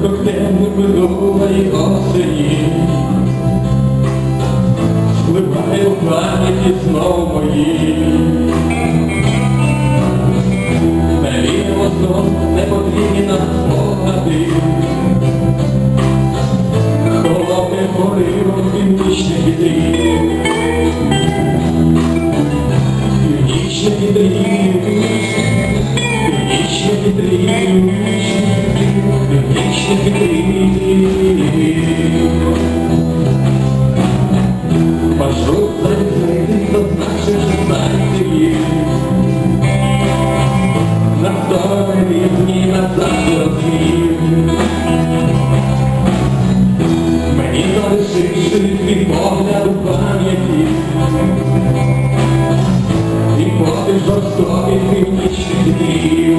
коктейль минулої осені. Спливає в пам'яті знов мої. Навіємо сон, не потрібні нам спогади. Холодним поривом північних вітрів Північних вітрів І потих жорстоких північних днів.